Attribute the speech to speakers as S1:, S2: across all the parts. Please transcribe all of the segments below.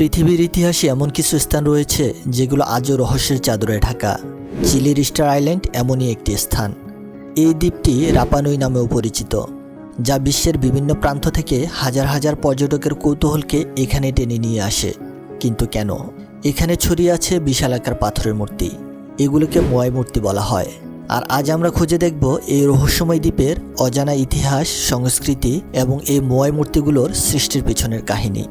S1: পৃথিবীর ইতিহাসে এমন কিছু স্থান রয়েছে যেগুলো আজও রহস্যের চাদরে ঢাকা। চিলির স্টার আইল্যান্ড এমনই একটি স্থান। এই দ্বীপটি রাপানুই নামেও পরিচিত, যা বিশ্বের বিভিন্ন প্রান্ত থেকে হাজার হাজার পর্যটকের কৌতূহলকে এখানে টেনে নিয়ে আসে। কিন্তু কেন? এখানে ছড়িয়ে আছে বিশালাকার পাথরের মূর্তি। এগুলোকে মোয়াই মূর্তি বলা হয়। আর আজ আমরা খুঁজে দেখব এই রহস্যময় দ্বীপের অজানা ইতিহাস, সংস্কৃতি এবং এই মোয়াই মূর্তিগুলোর সৃষ্টির পেছনের কাহিনী।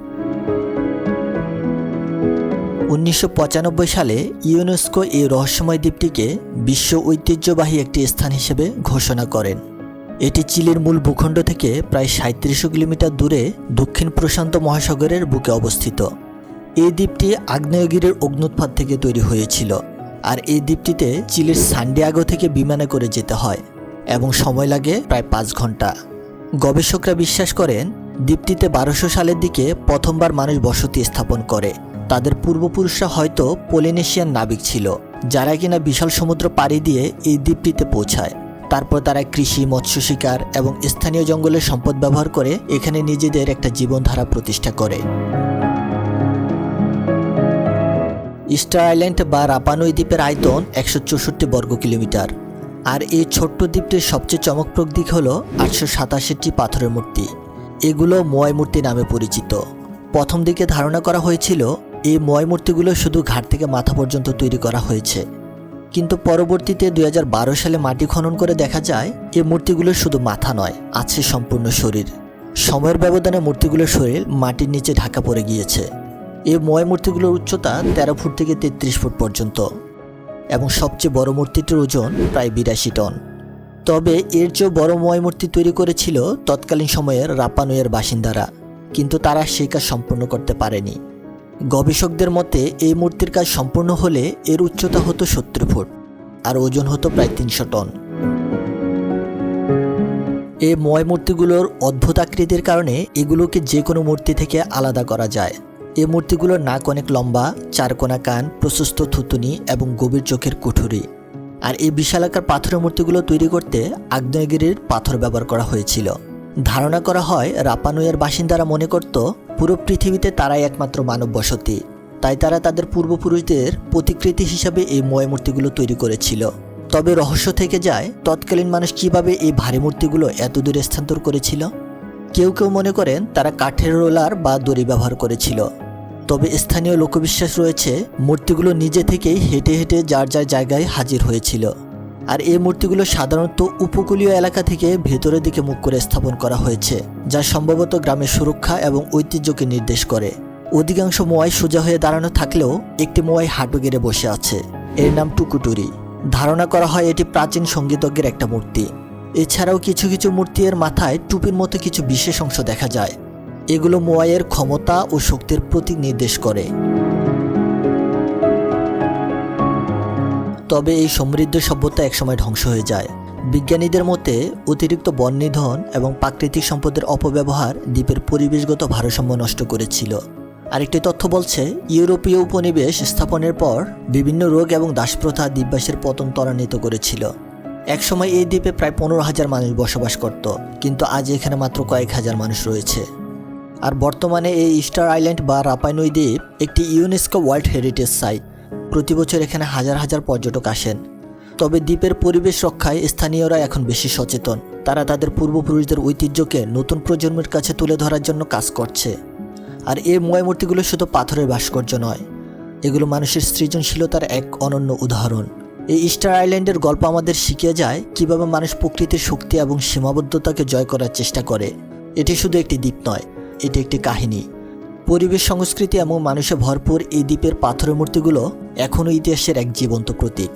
S1: উনিশশো পঁচানব্বই সালে ইউনেস্কো এই রহস্যময় দ্বীপটিকে বিশ্ব ঐতিহ্যবাহী একটি স্থান হিসেবে ঘোষণা করেন। এটি চিলির মূল ভূখণ্ড থেকে প্রায় সাঁত্রিশশো কিলোমিটার দূরে দক্ষিণ প্রশান্ত মহাসাগরের বুকে অবস্থিত। এই দ্বীপটি আগ্নেয়গিরির অগ্নুৎপাত থেকে তৈরি হয়েছিল, আর এই দ্বীপটিতে চিলির সান্ডিয়াগো থেকে বিমানে করে যেতে হয়, এবং সময় লাগে প্রায় পাঁচ ঘণ্টা। গবেষকরা বিশ্বাস করেন, দ্বীপটিতে বারোশো সালের দিকে প্রথমবার মানুষ বসতি স্থাপন করে। তাদের পূর্বপুরুষরা হয়তো পলিনেশিয়ান নাবিক ছিল, যারা কিনা বিশাল সমুদ্র পাড়ি দিয়ে এই দ্বীপটিতে পৌঁছায়। তারপর তারা কৃষি, মৎস্য শিকার এবং স্থানীয় জঙ্গলের সম্পদ ব্যবহার করে এখানে নিজেদের একটা জীবনধারা প্রতিষ্ঠা করে। ইস্টার আইল্যান্ড বা রাপানুই দ্বীপের আয়তন একশো চৌষট্টি বর্গ কিলোমিটার। আর এই ছোট্ট দ্বীপটির সবচেয়ে চমকপ্রদ দিক হল আটশো সাতাশিটি পাথরের মূর্তি। এগুলো মোয়াই মূর্তি নামে পরিচিত। প্রথম দিকে ধারণা করা হয়েছিল এই মোয়াই মূর্তিগুলো শুধু ঘাট থেকে মাথা পর্যন্ত তৈরি করা হয়েছে। কিন্তু পরবর্তীতে দু হাজার বারো সালে মাটি খনন করে দেখা যায় এই মূর্তিগুলো শুধু মাথা নয়, আছে সম্পূর্ণ শরীর। সময়ের ব্যবধানে মূর্তিগুলোর শরীর মাটির নিচে ঢাকা পড়ে গিয়েছে। এই ময় মূর্তিগুলোর উচ্চতা তেরো ফুট থেকে তেত্রিশ ফুট পর্যন্ত এবং সবচেয়ে বড় মূর্তিটির ওজন প্রায় বিরাশি টন। তবে এর চেয়েও বড় ময় মূর্তি তৈরি করেছিল তৎকালীন সময়ের রাপানুয়ের বাসিন্দারা, কিন্তু তারা সেই কাজ সম্পূর্ণ করতে পারেনি। গবেষকদের মতে, এই মূর্তির কাজ সম্পূর্ণ হলে এর উচ্চতা হতো সত্তর ফুট আর ওজন হতো প্রায় তিনশো টন। এই ময় মূর্তিগুলোর অদ্ভুত আকৃতির কারণে এগুলোকে যে কোনো মূর্তি থেকে আলাদা করা যায়। এই মূর্তিগুলোর নাক অনেক লম্বা চারকোনা কান প্রশস্ত থুতুনি এবং গভীর চোখের কুঠুরি। আর এই বিশালাকার পাথরের মূর্তিগুলো তৈরি করতে আগ্নেয়গিরির পাথর ব্যবহার করা হয়েছিল। ধারণা করা হয় রাপানুয়ের বাসিন্দারা মনে করত পুরো পৃথিবীতে তারাই একমাত্র মানব বসতি। তাই তারা তাদের পূর্বপুরুষদের প্রতিকৃতি হিসাবে এই ময় মূর্তিগুলো তৈরি করেছিল। তবে রহস্য থেকে যায়, তৎকালীন মানুষ কীভাবে এই ভারী মূর্তিগুলো এত দূরে স্থানান্তর করেছিল? কেউ কেউ মনে করেন তারা কাঠের রোলার বা দড়ি ব্যবহার করেছিল। তবে স্থানীয় লোকবিশ্বাস রয়েছে, মূর্তিগুলো নিজে থেকেই হেঁটে হেঁটে যার যার জায়গায় হাজির হয়েছিল। আর এই মূর্তিগুলো সাধারণত উপকূলীয় এলাকা থেকে ভেতরের দিকে মুখ করে স্থাপন করা হয়েছে, যা সম্ভবত গ্রামের সুরক্ষা এবং ঐতিহ্যকে নির্দেশ করে। অধিকাংশ মোয়াই সোজা হয়ে দাঁড়ানো থাকলেও একটি মোয়াই হাঁটু গেড়ে বসে আছে। এর নাম টুকুটুরি। ধারণা করা হয় এটি প্রাচীন সঙ্গীতজ্ঞের একটা মূর্তি। এছাড়াও কিছু কিছু মূর্তি এর মাথায় টুপির মতো কিছু বিশেষ অংশ দেখা যায়। এগুলো মোয়াইয়ের ক্ষমতা ও শক্তির প্রতীক নির্দেশ করে। তবে এই সমৃদ্ধ সভ্যতা একসময় ধ্বংস হয়ে যায়। বিজ্ঞানীদের মতে, অতিরিক্ত বন নিধন এবং প্রাকৃতিক সম্পদের অপব্যবহার দ্বীপের পরিবেশগত ভারসাম্য নষ্ট করেছিল। আরেকটি তথ্য বলছে, ইউরোপীয় উপনিবেশ স্থাপনের পর বিভিন্ন রোগ এবং দাসপ্রথা দ্বীপবাসীর পতন ত্বরান্বিত করেছিল। একসময় এই দ্বীপে প্রায় পনেরো হাজার মানুষ বসবাস করত, কিন্তু আজ এখানে মাত্র কয়েক হাজার মানুষ রয়েছে। আর বর্তমানে এই ইস্টার আইল্যান্ড বা রাপাইনই দ্বীপ একটি ইউনেস্কো ওয়ার্ল্ড হেরিটেজ সাইট। প্রতি বছর এখানে হাজার হাজার পর্যটক আসেন। তবে দ্বীপের পরিবেশ রক্ষায় স্থানীয়রা এখন বেশি সচেতন। তারা তাদের পূর্বপুরুষদের ঐতিহ্যকে নতুন প্রজন্মের কাছে তুলে ধরার জন্য কাজ করছে। আর এই ময়মূর্তিগুলো শুধু পাথরের ভাস্কর্য নয়, এগুলো মানুষের সৃজনশীলতার এক অনন্য উদাহরণ। এই ইস্টার আইল্যান্ডের গল্প আমাদের শিখিয়ে যায় কীভাবে মানুষ প্রকৃতির শক্তি এবং সীমাবদ্ধতাকে জয় করার চেষ্টা করে। এটি শুধু একটি দ্বীপ নয়, এটি একটি কাহিনী। পরিবেশ সংস্কৃতি এবং মানুষে ভরপুর এই দ্বীপের পাথরের মূর্তিগুলো এখনও ইতিহাসের এক জীবন্ত প্রতীক।